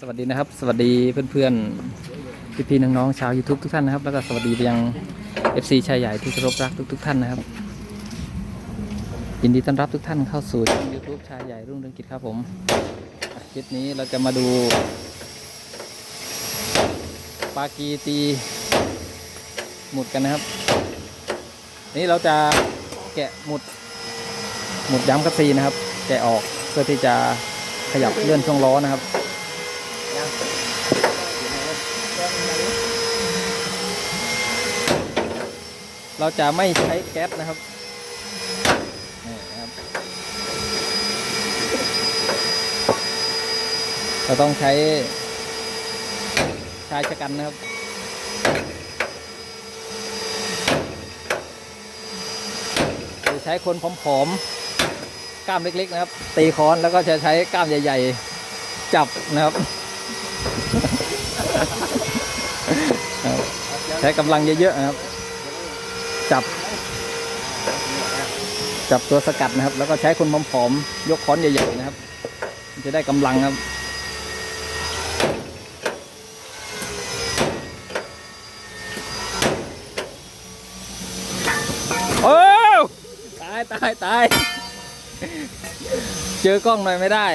สวัสดีนะครับ สวัสดีเพื่อนๆพี่ๆน้องๆชาว YouTube ทุกท่านนะครับ แล้วก็สวัสดีไปยัง FC ชายใหญ่ที่เคารพรักทุก ๆ ท่านนะครับ ยินดีต้อนรับทุกท่านเข้าสู่ช่อง YouTube ชายใหญ่รุ่งเรืองกิจครับผมคลิปนี้เราจะมาดูปากีตีหมุดกันนะครับ นี่เราจะแกะหมุดหมุดย้ำคัสซีนะครับ แกะออกเพื่อที่จะขยับเลื่อนช่วงล้อนะครับ เราจะไม่ใช้แก๊สนะครับนี่นะครับ เราต้องใช้ชายชะกันนะครับจะใช้คนผอมๆกล้ามเล็กๆนะครับ ตีค้อนแล้วก็จะใช้กล้ามใหญ่ ๆ จับนะครับครับใช้กำลังเยอะๆนะครับ จับ จับตัวสกัดนะครับ แล้วก็ใช้คนผอมๆยกค้อนใหญ่ๆนะครับมันจะได้กำลังครับโอ้วตายตายตายเจอกล้องหน่อยไม่ได้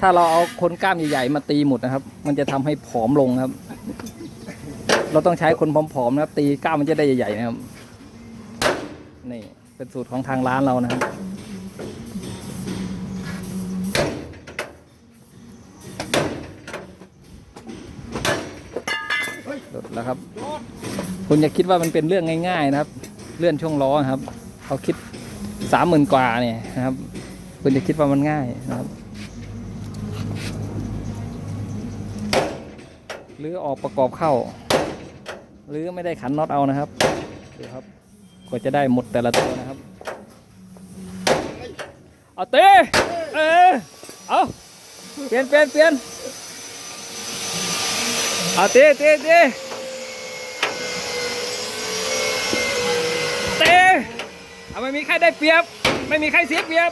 ถ้าเราเอาคนกล้ามใหญ่ๆมาตีหมุดนะครับ มันจะทำให้ผอมลงครับ เราต้องใช้คนผอมๆนะครับ ตีก้ามมันจะได้ใหญ่ๆนะครับ นี่เป็นสูตรของทางร้านเรานะครับหลุดแล้วครับ คุณอย่าคิดว่ามันเป็นเรื่องง่าย ๆ นะครับ เลื่อนช่วงล้อครับเขาคิดสามหมื่นกว่าเนี่ยนะครับ คุณจะคิดว่ามันง่ายนะครับหรือออกประกอบเข้า หรือไม่ได้ขันน็อตเอานะครับดูครับกว่าจะได้หมดแต่ละตัวนะครับเอาเต้เออเอาเปลี่ยนเปลี่ยนเปลี่ยนเอาเต้เต้เต้เต้เอาไม่มีใครได้เปรียบ ไม่มีใครเสียเปรียบ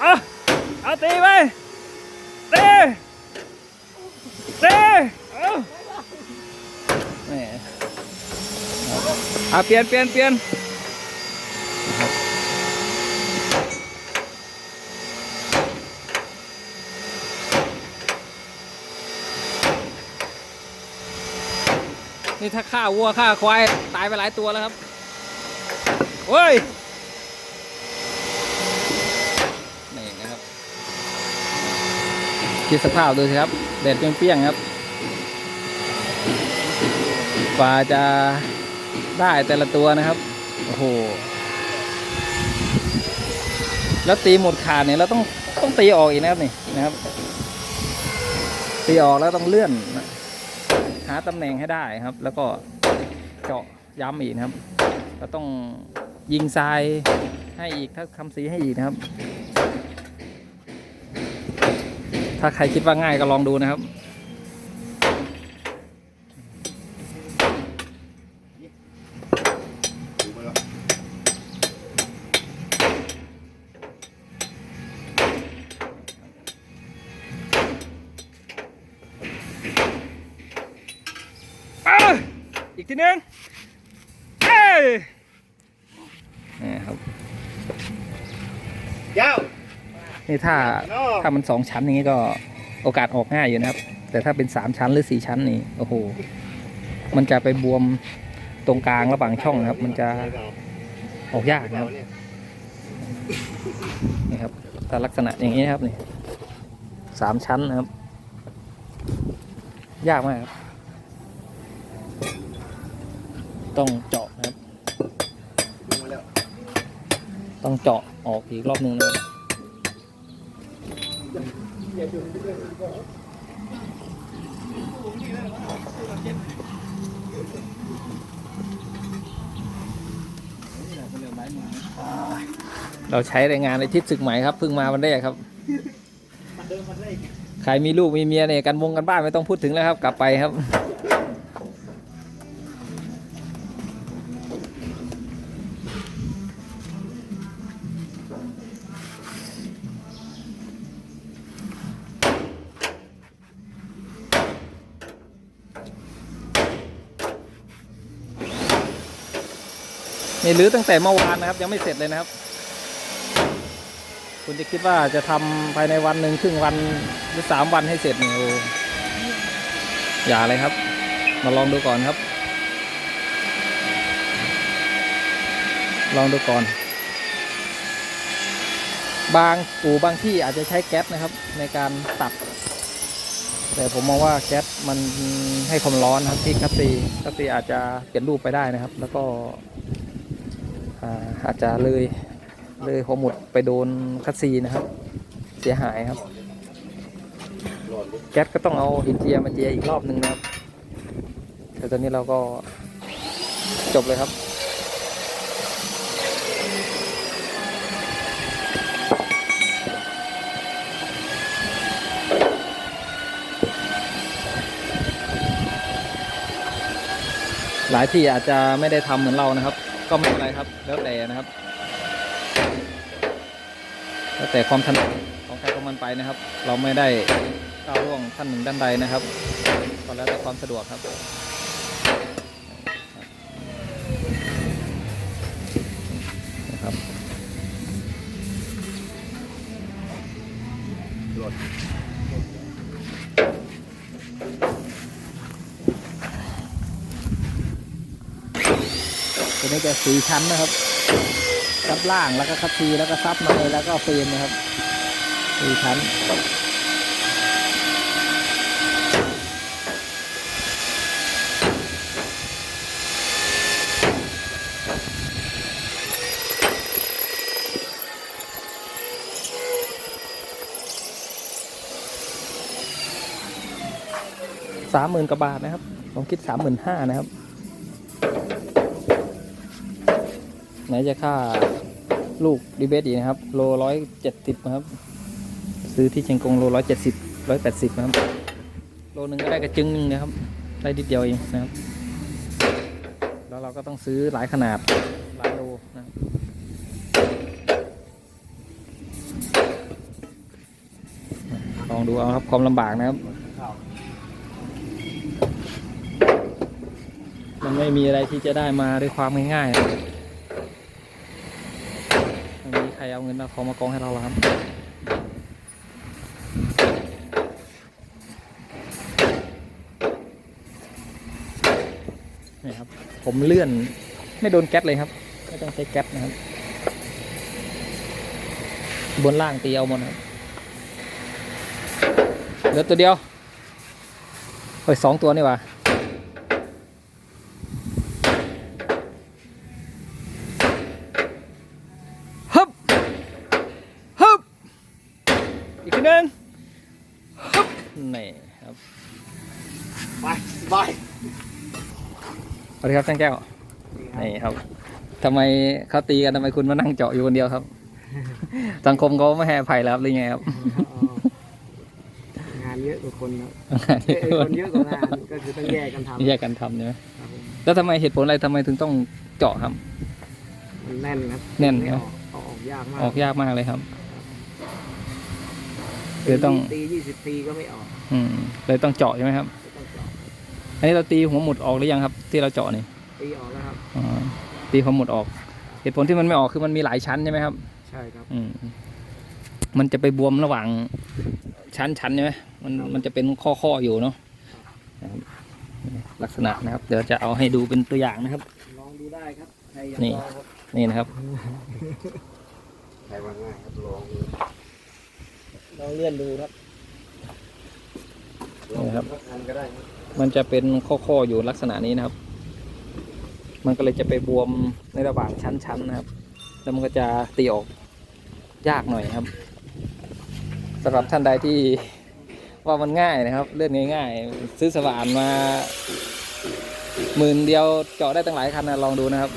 เอาเอาเตีไปเต้เต้เอาแหมเอาเปลี่ยนเปลี่ยนเปลี่ยนนี่ถ้าฆ่าวัวฆ่าควาย ตายไปหลายตัวแล้วครับเฮ้ยนี่นะครับคิดสภาพดูสิครับแดดเปรี้ยงๆครับกว่าจะ ได้แต่ละตัวนะครับ โอ้โห แล้วตีหมดขาดเนี่ยเราต้องต้องตีออกอีกนะครับนี่นะครับ ตีออกแล้วต้องเลื่อน หาตำแหน่งให้ได้ครับ แล้วก็เจาะย้ำอีกนะครับเราต้องยิงทรายให้อีกถ้าทำสีให้อีกนะครับ ถ้าใครคิดว่าง่ายก็ลองดูนะครับ ทีหนึงเอ้ยนี่ครับยาวนี่ถ้าเนาะถ้ามันสองชั้นอย่างนี้ก็โอกาสออกง่ายอยู่นะครับ แต่ถ้าเป็นสามชั้นหรือสี่ชั้นนี่โอ้โหมันจะไปบวมตรงกลางระหว่างช่องนะครับ มันจะออกยากนะครับนี่ครับถ้าลักษณะอย่างนี้นะครับนี่สามชั้นนะครับ ยากมากครับ ต้องเจาะนะครับ ต้องเจาะออกอีกรอบหนึ่งนะครับเราใช้แรงงานในทิศศึกใหม่ครับเพิ่งมาวันแรกครับใครมีลูกมีเมียเนี่ยกันวงกันบ้านไม่ต้องพูดถึงแล้วครับ กลับไปครับ นี่รื้อตั้งแต่เมื่อวานนะครับ ยังไม่เสร็จเลยนะครับ คุณจะคิดว่าจะทำภายในวันหนึ่งครึ่งวันหรือสามวันให้เสร็จเนี่ยอย่าเลยครับ มาลองดูก่อนครับ ลองดูก่อน บางอู่บางที่อาจจะใช้แก๊สนะครับ ในการตัด แต่ผมมองว่าแก๊สมันให้ความร้อนครับที่คัตซีคัตซีอาจจะเปลี่ยนรูปไปได้นะครับ แล้วก็ อาจจะเลยเลยหัวหมุดไปโดนคัตซีนะครับ เสียหายครับ แก๊สก็ต้องเอาหินเจียมาเจียอีกรอบหนึ่งนะครับแต่ตอนนี้เราก็จบเลยครับหลายที่อาจจะไม่ได้ทำเหมือนเรานะครับ ก็ไม่เป็นไรครับ แล้วแต่นะครับ แล้วแต่ความถนัดของใครของมันไปนะครับ เราไม่ได้ก้าวล่วงท่านหนึ่งด้านใดนะครับก็แล้วแต่ความสะดวกครับนะครับตัว นี้จะสี่ชั้นนะครับซับล่างแล้วก็คัดซีแล้วก็ซับในแล้วก็เฟรมนะครับสี่ชั้นสามหมื่นกว่าบาทนะครับ ผมคิดสามหมื่นห้านะครับ ไหนจะค่าลูกดีเบตอีกนะครับ โลร้อยเจ็ดสิบนะครับ ซื้อที่เชียงกงโลร้อยเจ็ดสิบร้อยแปดสิบนะครับ โลหนึ่งก็ได้กระจึงหนึงนะครับ ได้นิดเดียวเองนะครับ แล้วเราก็ต้องซื้อหลายขนาดหลายโลนะลองดูเอาครับความลำบากนะครับ มันไม่มีอะไรที่จะได้มาด้วยความง่ายๆ รเอาเงินเอาของมากองให้เราหรอกครับนี่ครับ ผมเลื่อนไม่โดนแก๊สเลยครับ ไม่ต้องใช้แก๊สนะครับ บนล่างตีเอาหมดครับเหลือตัวเดียวเฮ้ยสองตัวนี่ว่า อีกทีหนึ่งฮึบนี่ครับไปบายสวัสดีครับช่างแก้วนี่ครับทำไมเขาตีกันทำไมคุณมานั่งเจาะอยู่คนเดียวครับ สังคมเขาไม่ให้อภัยแล้วครับหรือไงครับงานเยอะกว่าคนครับเอ้ยคนเยอะกว่างานก็คือต้องแยกกันทำแยกกันทำใช่ไหมครับผมแล้วทำไมเหตุผลอะไรทำไมถึงต้องเจาะครับมันแน่นครับแน่นไม่คอรัอบกเอาออกยากมากออกยากมากเลยครับ คือต้อง ตียี่สิบตีก็ไม่ออกอืมเลยต้องเจาะใช่ไหมครับ ก็ต้องเจาะอันนี้เราตีหัวหมุดออกหรือยังครับ ที่เราเจาะนี่ตีออกแล้วครับ อ๋อตีหัวหมุดออก เหตุผลที่มันไม่ออกคือมันมีหลายชั้นใช่ไหมครับ ใช่ครับ อืมมันจะไปบวมระหว่างชั้นชั้นใช่ไหมมันครับ มันจะเป็นข้อข้อๆอยู่เนาะนะครับลักษณะนะครับ เดี๋ยวจะเอาให้ดูเป็นตัวอย่างนะครับ ลองดูได้ครับใครอยากนี่ ลองครับนี่นะครับ ใครว่าง่ายครับลองดู ลองเลื่อนดูครับนี่ครับสักอันก็ได้ครับมันจะเป็นข้อข้อๆอยู่ลักษณะนี้นะครับ มันก็เลยจะไปบวมในระหว่างชั้นชั้นนะครับ แล้วมันก็จะตีออกยากหน่อยครับสำหรับท่านใดที่ว่ามันง่ายนะครับ เลื่อนง่าย ๆ ซื้อสว่านมาหมื่นเดียวเจาะได้ตั้งหลายคันนะลองดูนะครับ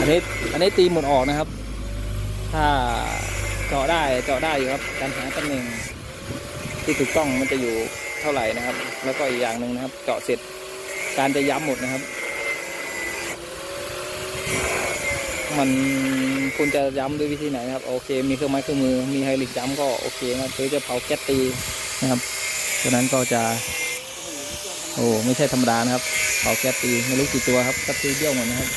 อันนี้อันนี้ตีหมุนออกนะครับ ถ้าเจาะได้เจาะได้อยู่ครับ การหาตำแหน่งที่ถูกต้องมันจะอยู่เท่าไหร่นะครับ แล้วก็อีกอย่างหนึ่งนะครับ เจาะเสร็จการจะย้ำหมดนะครับ มันคุณจะย้ำด้วยวิธีไหนนะครับ โอเค มีเครื่องไม้เครื่องมือมีไฮรอลิกย้ำก็โอเคนะหรือจะเผาแก๊สตีนะครับดังนั้นก็จะ โอ้ไม่ใช่ธรรมดานะครับเผาแก๊สตีไม่รู้กี่ตัวครับก็ตีเบี้ยวหมดนะครับ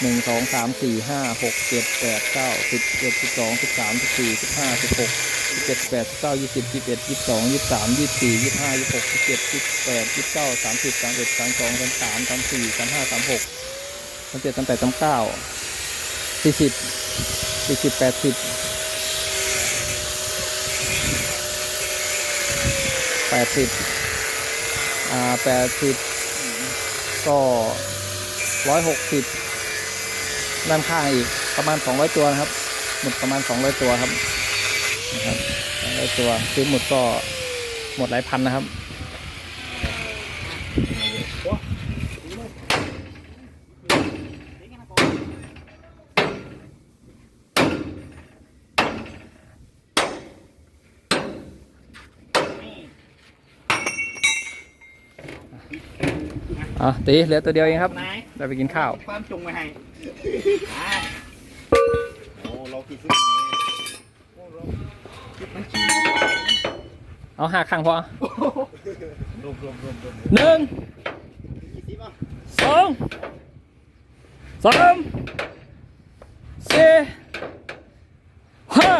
หนึ่งสองสามสี่ห้าหกเจ็ดแปดเก้าสิบเอ็ดสิบสองสิบสามสิบสี่สิบห้าสิบหกสิบเจ็ดแปดสิบเก้ายี่สิบยี่สิบเอ็ดยี่สิบสองยี่สิบสามยี่สิบสี่ยี่สิบห้ายี่สิบหกยี่สิบเจ็ดยี่สิบแปดยี่สิบเก้าสามสิบสามเอ็ดสามสองสามสามสามสี่สามห้าสามหกสามเจ็ดสามแปดสามเก้าสี่สิบสี่สิบแปดสิบแปดสิบอ่าแปดสิบก็ร้อยหกสิบ ด้านข้างอีกประมาณสองร้อยตัวนะครับ หมดประมาณสองร้อยตัวครับนะครับสองร้อยตัวซื้อหมดก็หมดหลายพันนะครับ อะตีเหลือตัวเดียวเองครับไหนได้ไปกินข้าว ความจงไว้ให้อ่าโอ้เรากี่ซื้อไหนโอ้เราคิดมันขี้เอาห้าข้างพอรวมรวมรวมรวมหนึ่งกี่สิบอะสองสามสี่ห้า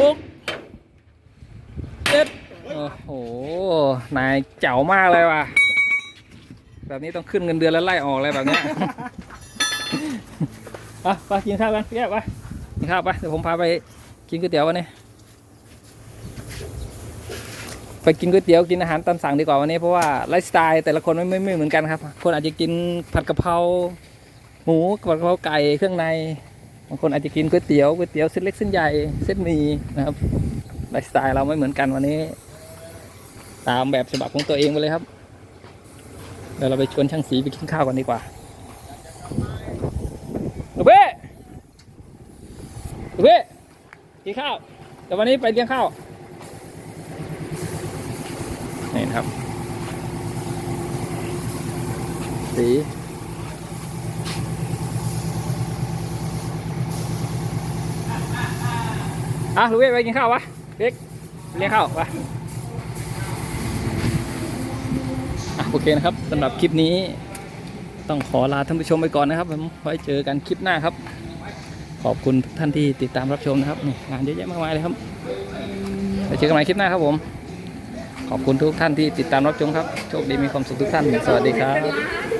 หกเจ็ดโอ้โห นายเจ๋วมากเลยว่ะ แบบนี้ต้องขึ้นเงินเดือนแล้วไล่ออกเลยแบบเนี้ย ไปไปกินข้าวกันพี่แก้วไปกินข้าวไปเดี๋ยวผมพาไปกินก๋วยเตี๋ยววันนี้ ไปกินก๋วยเตี๋ยวกินอาหารตามสั่งดีกว่าวันนี้เพราะว่าไลฟ์สไตล์แต่ละคนไม่ไม่ไม่เหมือนกันครับ คนอาจจะกินผัดกะเพราหมูผัดกะเพราไก่เครื่องในบางคนอาจจะกินก๋วยเตี๋ยวก๋วยเตี๋ยวเส้นเล็กเส้นใหญ่เส้นหมี่นะครับไลฟ์สไตล์เราไม่เหมือนกันวันนี้ ตามแบบฉบับของตัวเองไปเลยครับเดี๋ยวเราไปชวนช่างสีไปกินข้าวกันดีกว่าลูกเบ้ลูกเบ้กินข้าวเดี๋ยววันนี้ไปเลี้ยงข้าว นี่นะครับ สีอะลูกเว้ไปกินข้าววะเด็กเลี้ยงข้าวไปะ โอเคนะครับสำหรับคลิปนี้ต้องขอลาท่านผู้ชมไปก่อนนะครับผมไว้เจอกันคลิปหน้าครับ ขอบคุณทุกท่านที่ติดตามรับชมนะครับนี่งานเยอะแยะมากมายเลยครับไปเจอกันใหม่คลิปหน้าครับผม ขอบคุณทุกท่านที่ติดตามรับชมครับ โชคดีมีความสุขทุกท่าน สวัสดีครับ